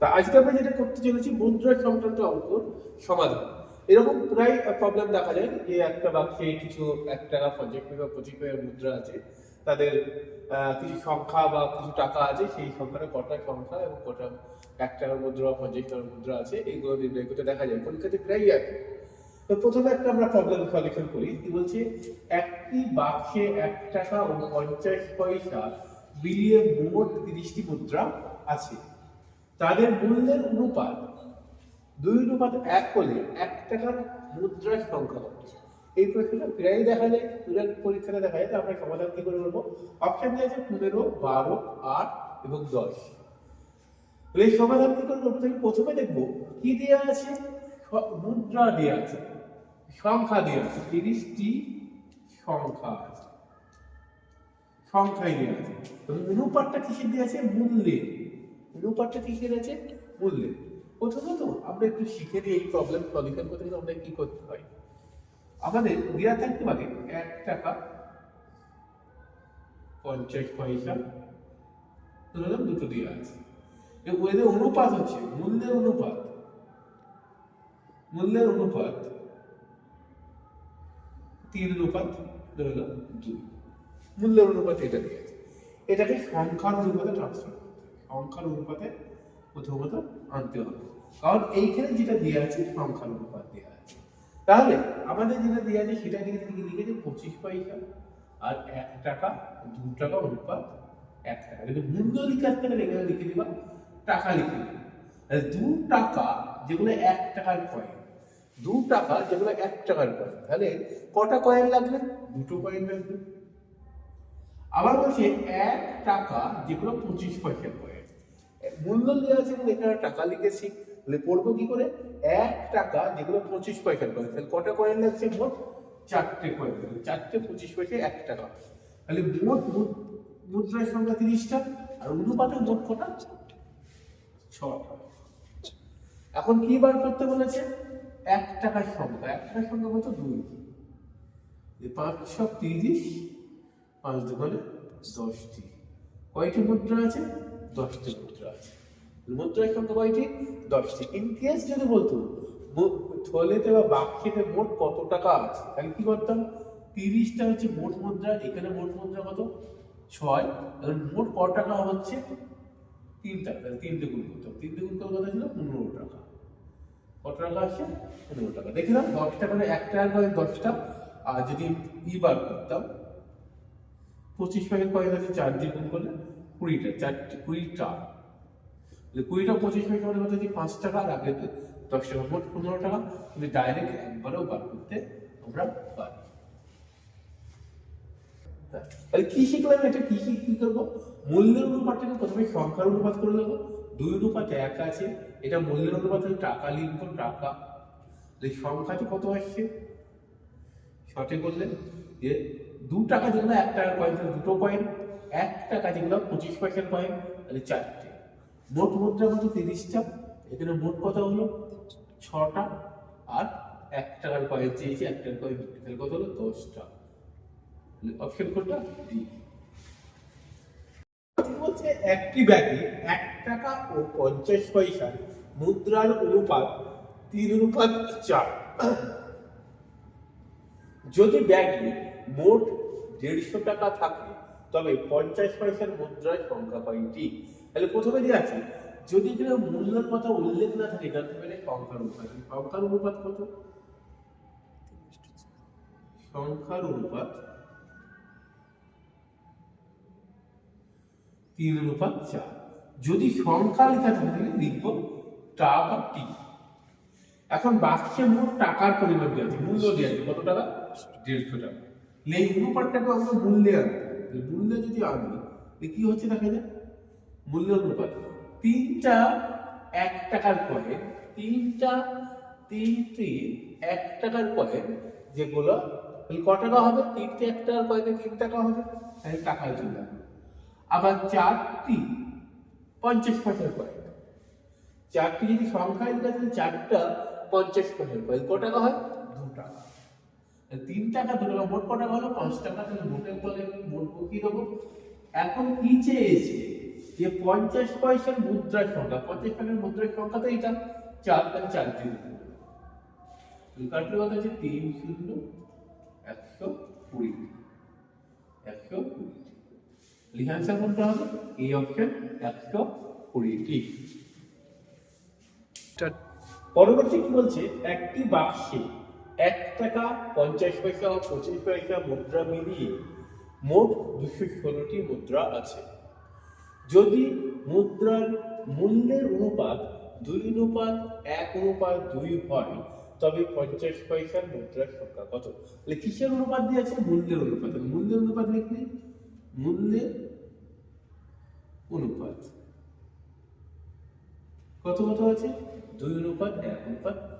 তা আজকে আমরা যেটা করতে চলেছি, মুদ্রা সংক্রান্ত অঙ্কর সমাধান। এরকম প্রায় প্রবলেম দেখা যায় যে একটা বাক্যে কিছু, এক টাকা পঞ্চাশ পয়সা পঁচিশ পয়সা মুদ্রা আছে। তাদের কিছু সংখ্যা বা কিছু টাকা আছে, সেই সংখ্যাটা কটা সংখ্যা এবং কটা এক টাকার মুদ্রা বা পঞ্চাশ টাকার মুদ্রা আছে, এইগুলো নির্ণয় করতে দেখা যায়। পরীক্ষাতে প্রায়ই আছে তো প্রথমে একটা আমরা প্রবলেম সলিউশন করি, কি বলছে, একটি বাক্সে এক টাকা ও পঞ্চাশ পয়সা মিলিয়ে মোট তিরিশটি মুদ্রা আছে। তাদের মূল্যের অনুপাত দুই অনুপাত এক হলে এক টাকার মুদ্রার সংখ্যা কত? এই প্রশ্নটা প্রায় দেখা যায় প্রায় পরীক্ষাতে দেখা যায়, তো আমরা সমাধান কি করে বলব? অপশন দিয়ে আছে পনেরো, বারো, আট এবং দশ। এই সমাধান কি করে করব তাহলে প্রথমে দেখব কি দেওয়া আছে? মুদ্রা দেওয়া আছে, সংখ্যা দেওয়া আছে, তিরিশটি সংখ্যা আছে। সংখ্যায় দেওয়া আছে। অনুপাতটা কিসের দেওয়া আছে? মূল্যের। অনুপাতটা কিসের আছে মূল্যের প্রথমত আমরা একটু শিখে নিই এই প্রবলেম সলিউশন করতে গেলে আমরা কি করতে হয় আমাদের দেওয়া থাকতে পারে এক টাকা পঞ্চাশ পয়সা। ধরলাম দুটো দেওয়া আছে। এদের অনুপাত হচ্ছে, মূল্যের অনুপাত। মূল্যের অনুপাত তিন অনুপাত ধরলাম দুই। মূল্যের অনুপাত এটা দিয়ে আছে। এটাকে সংখ্যার অনুপাতে ট্রান্সফার সংখ্যার অনুপাতে প্রথমত আনতে হবে। কারণ এইখানে যেটা দেওয়া আছে, সংখ্যার অনুপাত দেওয়া আছে। তাহলে আমাদের যেটা দেওয়া আছে, সেটা দিকে থেকে লিখেছে পঁচিশ পয়সা আর এক টাকা, দু টাকা অনুপাত এক টাকা। কিন্তু মূল্য লিখে আসতে গেলে এখানে লিখে দিবা, টাকা লিখে দিবা। দু টাকা যেগুলো এক টাকার কয়েন দু টাকা যেগুলো এক টাকার কয়েন তাহলে কটা কয়েন লাগবে? দুটো কয়েন লাগবে। আবার বলছে এক টাকা যেগুলো পঁচিশ পয়সার কয়েন মূল্য দেওয়া আছে বলে এখানে টাকা লিখেছি তাহলে পড়ব কি করে? এক টাকা, যেগুলো পঁচিশ পয়সার কয়েন তাহলে কটা কয়েন লাগছে? মোট চারটে কয়েন। চারটে পঁচিশ পয়সা, এক টাকা। তাহলে মোট মুদ্রার সংখ্যা তিরিশটা, আর অনুপাতে মোট কটা? ছটা। এখন কি বার করতে বলেছে? এক টাকার সংখ্যা। এক টাকার সংখ্যা কত? দুই। পাঁচ পাঁচশো তিরিশ, পাঁচ দোকানে দশটি। কয়টি মুদ্রা আছে? দশটি মুদ্রা আছে। মুদ্রার সংখ্যা কয়টি? দশটি। ইন কেস যদি বলতো থলেতে বা বাক্সেতে মোট কত টাকা আছে? তাহলে কি করতাম? তিরিশটা হচ্ছে মোট মুদ্রা, এখানে মোট মুদ্রা কত? ছয়। তাহলে মোট ক টাকা হচ্ছে? তিন টাকা। তিনটে গুণ করতাম তিনটে গুণ করার কথা ছিল? পনেরো টাকা। কত টাকা আসছে? পনেরো টাকা। দেখলাম দশ টাকা মানে এক টাকার কয়েন দশটা। আর যদি ই বার করতাম, পঁচিশ প্যাকেট কয়েন আছে, চার দিয়ে গুণ করলে কুড়িটা, চারটে, কুড়িটা। কুড়িটা পঁচিশ প্যাকেট মানে কত হচ্ছে পাঁচ টাকা, আর আগে দশ টাকা, মোট পনেরো টাকা কিন্তু ডাইরেক্ট একবারেও বার করতে আমরা পারি। তাহলে কি শিখলাম এটা? কি কি করব? মূল্যের অনুপাতটাকে প্রথমে সংখ্যার অনুপাত করে দেবো দুই অনুপাত এক আছে। এটা মূল্যের অনুপাত টাকা লিখব, টাকা। এই সংখ্যাতে কত আসছে? শর্টে করলে যে দু টাকা যেগুলো এক টাকার কয়েন দুটো কয়েন এক টাকা যেগুলো পঁচিশ পয়সার কয়েন তাহলে চারটে। মোট মুদ্রা কত? তিরিশটা। এখানে মোট কত হলো? ছটা। আর এক টাকার কয়েন চেয়েছি এক টাকার কয়েন তাহলে কত হলো? দশটা। অপশন কোনটা? ডি বলছে একটি ব্যাগে এক টাকা ও পঞ্চাশ পয়সার মুদ্রার অনুপাত তিন অনুপাত চার। যদি ব্যাগে মোট দেড়শো টাকা থাকে তবে পঞ্চাশ পয়সার মুদ্রায় সংখ্যা কয়টি? তাহলে প্রথমে যে আছে, যদি এখানে মূল্যের কথা উল্লেখ না থাকে জানতে পারে সংখ্যার অনুপাত সংখ্যার অনুপাত কত? সংখ্যার অনুপাত তিন অনুপাত চার। যদি সংখ্যা লেখা থাকে, তাহলে লিখব টা বা টি এখন বাক্সে মোট টাকার পরিমাণ দেওয়া আছে, মূল্য দেওয়া আছে, কত টাকা? দেড়শো টাকা। এই অনুপাতটাকে আমরা মূল্যে আনতে তাহলে মূল্যে যদি আনি তাহলে কি হচ্ছে দেখা যায়? মূল্য অনুপাত। তিনটা এক টাকার কয়েন তিনটা, তিনটি এক টাকার কয়েন যেগুলো, তাহলে ক টাকা হবে? তিনটে এক টাকার কয়েনে তিন টাকা হবে, তাহলে টাকায় চলে আসবে আবার চারটি পঞ্চাশ পয়সার কয়েন চারটি যদি সংখ্যায় থাকে চারটা পঞ্চাশ পয়সার কয়েন ক টাকা হয়? তাহলে তিন টাকা দু টাকা মোট ক টাকা হলো পাঁচ টাকা তাহলে মোটের তলে মোট কি দেবো? এখন কি চেয়েছে যে পঞ্চাশ পয়সার মুদ্রার সংখ্যা পঞ্চাশ পয়সার মুদ্রার সংখ্যা তো এটা চার তার চার দিন কাটলে কত আছে তিন শূন্য একশো কুড়ি। একশো কুড়ি। লিখে আনসার কোনটা হবে? এই অপশন একশো কুড়িটি পরবর্তী কি বলছে? একটি বাক্সে এক টাকা, পঞ্চাশ পয়সা ও পঁচিশ পয়সা মুদ্রা মিলিয়ে মোট দুশো ষোলোটি মুদ্রা আছে। যদি মুদ্রার মূল্যের অনুপাত দুই অনুপাত, এক অনুপাত দুই হয়, তবে পঞ্চাশ পয়সার মুদ্রার সংখ্যা কত? তাহলে কিসের অনুপাত দিয়েছে? মূল্যের অনুপাত। মূল্যের অনুপাত লিখলি? মূল্যের অনুপাত। কত কত আছে? দুই অনুপাত, এক অনুপাত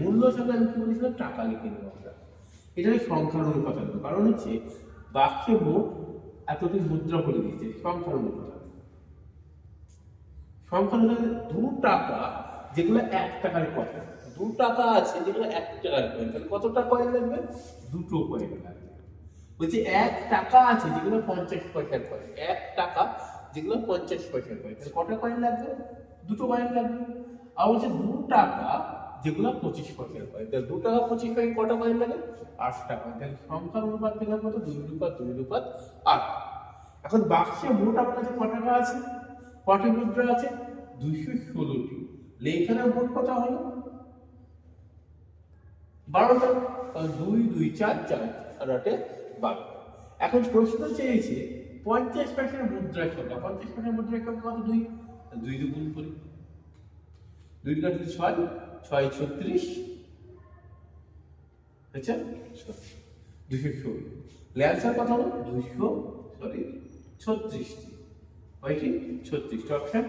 মূল্য সাথে আমি কি বলেছিলাম টাকা লিখে নেব আমরা। এটা ওই সংখ্যার অনুপাত আনব কারণ হচ্ছে, বাক্যে মোট এতটি মুদ্রা বলে দিয়েছে সংখ্যার আনব। সংখ্যার অনুপাত দু টাকা, যেগুলো এক টাকার কয়েন দু টাকা আছে যেগুলো এক টাকার কয়েন তাহলে কতটা কয়েন লাগবে? দুটো কয়েন লাগবে। বলছি, এক টাকা আছে যেগুলো পঞ্চাশ পয়সার কয়েন এক টাকা যেগুলো পঞ্চাশ পয়সার কয়েন তাহলে কটা কয়েন লাগবে? দুটো কয়েন লাগবে। আর বলছে, দু টাকা যেগুলো পঁচিশ পয়সার কয়েন তাহলে দু টাকা পঁচিশ কয়েন কটা কয়েন লাগে? আট টাকা তাহলে সংখ্যার অনুপাত পেলাম কত? দুই অনুপাত দুই অনুপাত, আট। এখন বাক্সে মোট আপনার কাছে ক টাকা আছে? কটি মুদ্রা আছে? দুইশো ষোলোটি। লেখানে মোট কত হলো? বারোটা। দুই দুই, চার চার আর আটে বারো। এখন প্রশ্ন চেয়েছে, পঞ্চাশ পয়সার মুদ্রা সংখ্যা পঞ্চাশ পয়সার মুদ্রা সংখ্যা কত? দুই। দুই দুগুণ করি। দুই কাটলে ছয়। ছয় ছত্রিশ। আচ্ছা দুশো ষোলো ল্যান্সার কত হলো দুশো সরি ছত্রিশটি। কয়টি ছত্রিশটি অপশন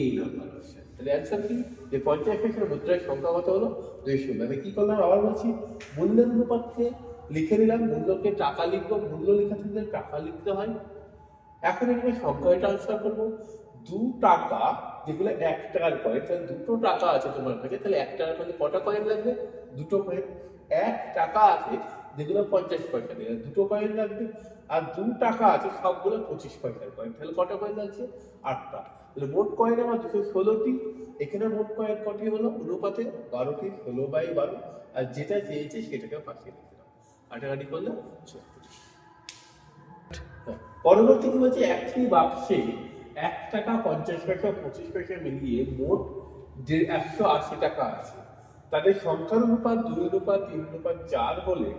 এই নাম্বার অপশন তাহলে অ্যান্সার কি? যে পঞ্চাশ পয়সার মুদ্রার সংখ্যা কত হলো? দুইশো। আমি কি করলাম? আবার বলছি, মূল্যের অনুপাতকে লিখে নিলাম। মূল্যকে টাকা লিখব। মূল্য লেখা থাকলে টাকা লিখতে হয়। এখন এখানে সংখ্যায় ট্রান্সফার করব। দু টাকা যেগুলো এক টাকার কয়েন তাহলে দুটো টাকা আছে তোমার কাছে, তাহলে এক টাকার কাছে কটা কয়েন লাগবে? দুটো কয়েন এক টাকা আছে যেগুলো পঞ্চাশ পয়সা দিয়ে দুটো কয়েন লাগবে আর দু টাকা আছে সবগুলো পঁচিশ পয়সার কয়েন তাহলে কটা কয়েন লাগছে? আটটা। তাহলে মোট কয়েন আমার দুশো ষোলোটি। এখানে মোট কয়েন কটি হলো? অনুপাতে বারোটি, ষোলো বাই বারো। আর যেটা চেয়েছে সেটাকে পাশে লিখে দাও কাটাকাটি করলে? ছত্রিশ পরবর্তী কি বলছে? একটি বাক্সে এক টাকা পঞ্চাশ পয়সা পঁচিশ পয়সা মিলিয়ে মোট দেড় একশো আশি টাকা আছে। তাদের সংখ্যার অনুপাত দুই অনুপাত, তিন অনুপাত, চার হলে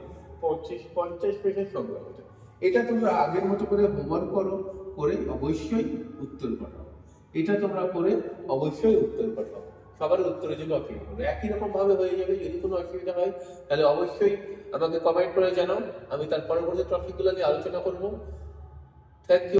পঁচিশ, পঞ্চাশ পয়সা সংখ্যা হতো। এটা তোমরা আগের মতো করে হোমওয়ার্ক করো, করে অবশ্যই উত্তর পাঠাও। এটা তোমরা করে অবশ্যই উত্তর পাঠাও। সবার উত্তরের জন্য অপেক্ষা করো। একই রকম ভাবে হয়ে যাবে, যদি কোনো অসুবিধা হয়, তাহলে অবশ্যই আমাকে কমেন্ট করে জানাও। আমি তার পরবর্তী টপিকগুলো নিয়ে আলোচনা করব। Thank you